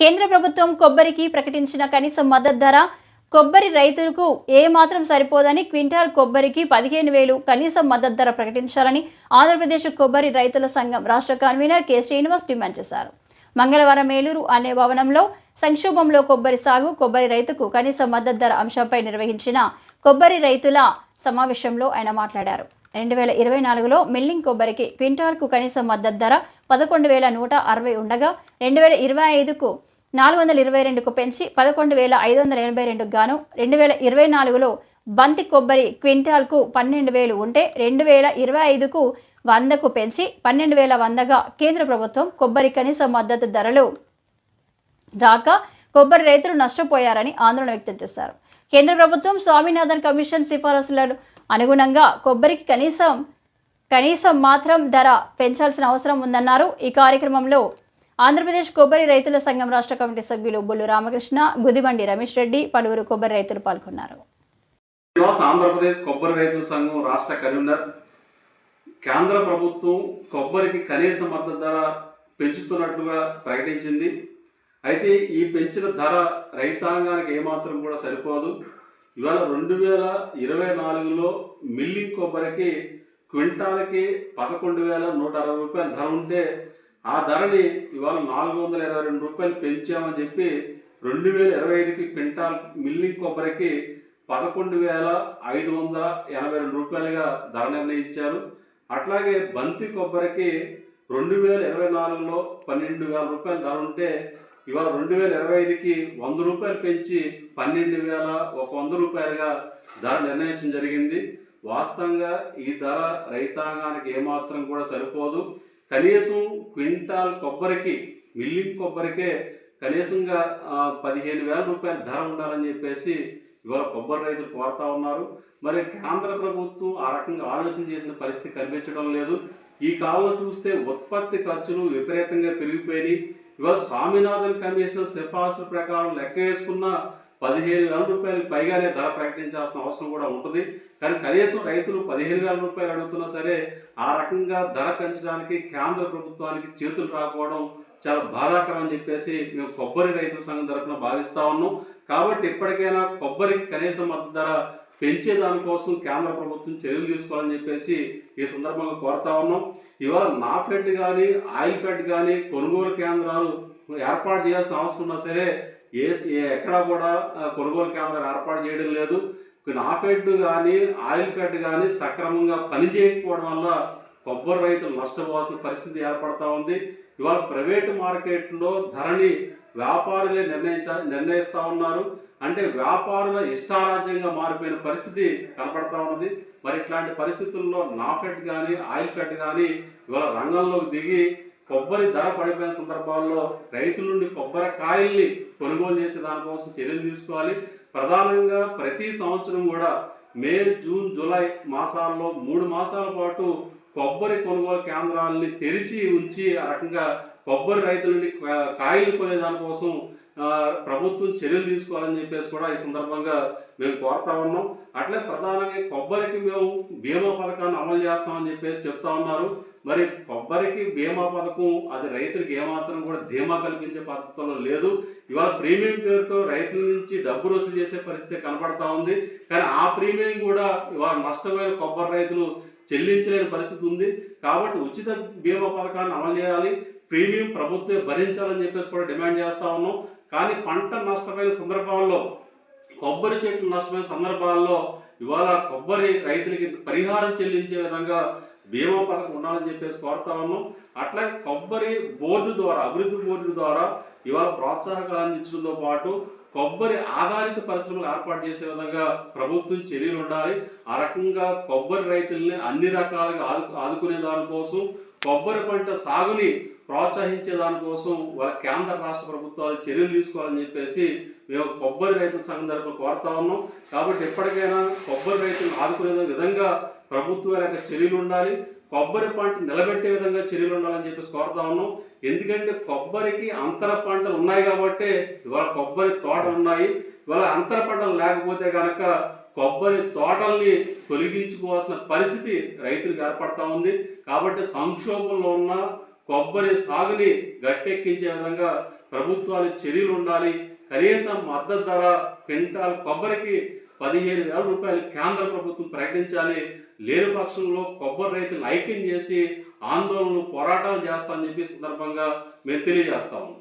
కేంద్ర ప్రభుత్వం కొబ్బరికి ప్రకటించిన కనీస మద్దతు ధర కొబ్బరి రైతులకు ఏ మాత్రం సరిపోదని క్వింటాల్ కొబ్బరికి పదిహేను వేలు కనీస మద్దతు ధర ప్రకటించాలని ఆంధ్రప్రదేశ్ కొబ్బరి రైతుల సంఘం రాష్ట్ర కన్వీనర్ కె శ్రీనివాస్ డిమాండ్ చేశారు. మంగళవారం మేలూరు అనే భవనంలో సంక్షోభంలో కొబ్బరి సాగు కొబ్బరి రైతుకు కనీస మద్దతు ధర అంశంపై నిర్వహించిన కొబ్బరి రైతుల సమావేశంలో ఆయన మాట్లాడారు. రెండు వేల ఇరవై నాలుగులో మిల్లింగ్ కొబ్బరికి క్వింటాల్కు కనీస మద్దతు ధర పదకొండు వేల నూట అరవై ఉండగా రెండు వేల ఇరవై ఐదుకు నాలుగు వందల ఇరవై రెండుకు పెంచి పదకొండు వేల ఐదు వందల ఎనభై రెండుకు గాను రెండు వేల ఇరవై నాలుగులో బంతి కొబ్బరి క్వింటాల్కు పన్నెండు వేలు ఉంటే రెండు వేల ఇరవై ఐదుకు వందకు పెంచి పన్నెండు వేల వందగా కేంద్ర ప్రభుత్వం కొబ్బరి కనీస మద్దతు ధరలు రాక కొబ్బరి రైతులు నష్టపోయారని ఆందోళన వ్యక్తం చేశారు. కేంద్ర ప్రభుత్వం స్వామినాథన్ కమిషన్ సిఫారసులను అనుగుణంగా కొబ్బరికి కనీసం కనీసం మాత్రం ధర పెంచాల్సిన అవసరం ఉందన్నారు. ఈ కార్యక్రమంలో ఆంధ్రప్రదేశ్ కొబ్బరి రైతుల సంఘం రాష్ట్ర కమిటీ సభ్యులు బొల్లు రామకృష్ణ గుదిబండి రమేష్ రెడ్డి పలువురు కొబ్బరి రైతులు పాల్గొన్నారు. ఆంధ్రప్రదేశ్ కొబ్బరి రైతుల సంఘం రాష్ట్ర కన్వీనర్ కేంద్ర ప్రభుత్వం కొబ్బరికి కనీస మద్దతు ధర పెంచుతున్నట్లుగా ప్రకటించింది. అయితే ఈ పెంచిన ధర రైతాంగానికి ఏమాత్రం కూడా సరిపోదు. ఇవాళ రెండు వేల ఇరవై నాలుగులో మిల్లింగ్ కొబ్బరికి క్వింటాల్కి పదకొండు వేల నూట అరవై రూపాయల ధర ఉంటే ఆ ధరని ఇవాళ నాలుగు వందల ఇరవై రెండు రూపాయలు పెంచామని చెప్పి రెండు వేల ఇరవై ఐదుకి క్వింటాల్ మిల్లింగ్ కొబ్బరికి పదకొండు వేల ఐదు వందల ఎనభై రెండు రూపాయలుగా ధర నిర్ణయించారు. అట్లాగే బంతి కొబ్బరికి రెండు వేల ఇరవై నాలుగులో పన్నెండు వేల రూపాయల ధర ఉంటే ఇవాళ రెండు వేల ఇరవై ఐదుకి వంద రూపాయలు పెంచి పన్నెండు వేల ఒక వంద రూపాయలుగా ధర నిర్ణయించడం జరిగింది. వాస్తవంగా ఈ ధర రైతాంగానికి ఏమాత్రం కూడా సరిపోదు. కనీసం క్వింటాల్ కొబ్బరికి మిల్లింగ్ కొబ్బరికే కనీసంగా పదిహేను వేల రూపాయల ధర ఉండాలని చెప్పేసి ఇవాళ కొబ్బరి రైతులు కోరుతా ఉన్నారు. మరి కేంద్ర ప్రభుత్వం ఆ రకంగా ఆలోచన చేసిన పరిస్థితి కనిపించడం లేదు. ఈ కాలంలో చూస్తే ఉత్పత్తి ఖర్చులు విపరీతంగా పెరిగిపోయినాయి. ఇవాళ స్వామినాథన్ కమిషన్ సిఫార్సు ప్రకారం లెక్క వేసుకున్న పదిహేను వేల రూపాయలకు పైగానే ధర ప్రకటించాల్సిన అవసరం కూడా ఉంటుంది. కానీ కనీసం రైతులు పదిహేను వేల రూపాయలు అడుగుతున్నా సరే ఆ రకంగా ధర పెంచడానికి కేంద్ర ప్రభుత్వానికి చేతులు రాకపోవడం చాలా బాధాకరం అని చెప్పేసి మేము కొబ్బరి రైతుల సంఘం తరఫున భావిస్తా ఉన్నాం. కాబట్టి ఇప్పటికైనా కొబ్బరికి కనీస మద్దతు ధర పెంచే దానికోసం కేంద్ర ప్రభుత్వం చర్యలు తీసుకోవాలని చెప్పేసి ఈ సందర్భంగా కోరుతా ఉన్నాం. ఇవాళ నాఫెడ్ కానీ ఆయిల్ ఫెడ్ కానీ కొనుగోలు కేంద్రాలు ఏర్పాటు చేయాల్సిన అవసరం ఉన్నా సరే ఏ ఏ- ఎక్కడా కూడా కొనుగోలు కేంద్రాలు ఏర్పాటు చేయడం లేదు. నాఫెడ్ కానీ ఆయిల్ ఫెడ్ కానీ సక్రమంగా పనిచేయకపోవడం వల్ల కొబ్బరి రైతులు నష్టపోవాల్సిన పరిస్థితి ఏర్పడతా ఉంది. ఇవాళ ప్రైవేటు మార్కెట్లో ధరని వ్యాపారులే నిర్ణయించ నిర్ణయిస్తూ ఉన్నారు. అంటే వ్యాపారుల ఇష్టారాజ్యంగా మారిపోయిన పరిస్థితి కనపడతా ఉన్నది. మరి ఇట్లాంటి పరిస్థితుల్లో నాఫెడ్ కానీ ఆయిల్ ఫెడ్ కానీ ఇవాళ రంగంలోకి దిగి కొబ్బరి ధర పడిపోయిన సందర్భాల్లో రైతుల నుండి కొబ్బరి కాయల్ని కొనుగోలు చేసే దానికోసం చర్యలు తీసుకోవాలి. ప్రధానంగా ప్రతి సంవత్సరం కూడా మే జూన్ జూలై మాసాల్లో మూడు మాసాల పాటు కొబ్బరి కొనుగోలు కేంద్రాలని తెరిచి ఉంచి ఆ రకంగా కొబ్బరి రైతుల నుండి కాయలు కొనే దానికోసం ప్రభుత్వం చర్యలు తీసుకోవాలని చెప్పేసి కూడా ఈ సందర్భంగా మేము కోరుతా ఉన్నాం. అట్లే ప్రధానంగా కొబ్బరికి మేము బీమా పథకాన్ని అమలు చేస్తామని చెప్పేసి చెప్తా ఉన్నారు. మరి కొబ్బరికి బీమా పథకం అది రైతులకు ఏమాత్రం కూడా ధీమా కల్పించే పద్ధతిలో లేదు. ఇవాళ ప్రీమియం పేరుతో రైతుల నుంచి డబ్బు వసూలు చేసే పరిస్థితి కనబడతా ఉంది. కానీ ఆ ప్రీమియం కూడా ఇవాళ నష్టమైన కొబ్బరి రైతులు చెల్లించలేని పరిస్థితి ఉంది. కాబట్టి ఉచిత బీమా పథకాన్ని అమలు చేయాలి. ప్రీమియం ప్రభుత్వమే భరించాలని చెప్పేసి కూడా డిమాండ్ చేస్తా ఉన్నాం. కానీ పంట నష్టమైన సందర్భాల్లో కొబ్బరి చెట్లు నష్టమైన సందర్భాల్లో ఇవాళ కొబ్బరి రైతులకి పరిహారం చెల్లించే విధంగా బీమా పథకం ఉండాలని చెప్పేసి కోరుతా ఉన్నాం. అట్లాగే కొబ్బరి బోర్డు ద్వారా అభివృద్ధి బోర్డు ద్వారా ఇవాళ ప్రోత్సాహకాలు అందించడంతో పాటు కొబ్బరి ఆధారిత పరిశ్రమలు ఏర్పాటు చేసే విధంగా ప్రభుత్వం చర్యలు ఉండాలి. ఆ రకంగా కొబ్బరి రైతుల్ని అన్ని రకాలుగా ఆదు ఆదుకునే దానికోసం కొబ్బరి పంట సాగుని ప్రోత్సహించే దానికోసం వాళ్ళ కేంద్ర రాష్ట్ర ప్రభుత్వాలు చర్యలు తీసుకోవాలని చెప్పేసి మేము కొబ్బరి రైతుల సంఘం తరపున కోరుతా ఉన్నాం. కాబట్టి ఎప్పటికైనా కొబ్బరి రైతులను ఆదుకునే విధంగా ప్రభుత్వం యొక్క చర్యలు ఉండాలి. కొబ్బరి పంట నిలబెట్టే విధంగా చర్యలు ఉండాలని చెప్పేసి కోరుతా ఉన్నాం. ఎందుకంటే కొబ్బరికి అంతర పంటలు ఉన్నాయి కాబట్టి ఇవాళ కొబ్బరి తోటలు ఉన్నాయి. ఇవాళ అంతర పంటలు లేకపోతే కనుక కొబ్బరి తోటల్ని తొలగించుకోవాల్సిన పరిస్థితి రైతులకు ఏర్పడతా ఉంది. కాబట్టి సంక్షోభంలో ఉన్న కొబ్బరి సాగుని గట్టెక్కించే విధంగా ప్రభుత్వాలు చర్యలు ఉండాలి. కనీసం మద్దతు ధర క్వింటాల్ కొబ్బరికి పదిహేను వేల రూపాయలు కేంద్ర ప్రభుత్వం ప్రకటించాలి. లేని పక్షంలో కొబ్బరి రైతులను ఐక్యం చేసి ఆందోళనలు పోరాటాలు చేస్తామని చెప్పి సందర్భంగా మేము తెలియజేస్తాము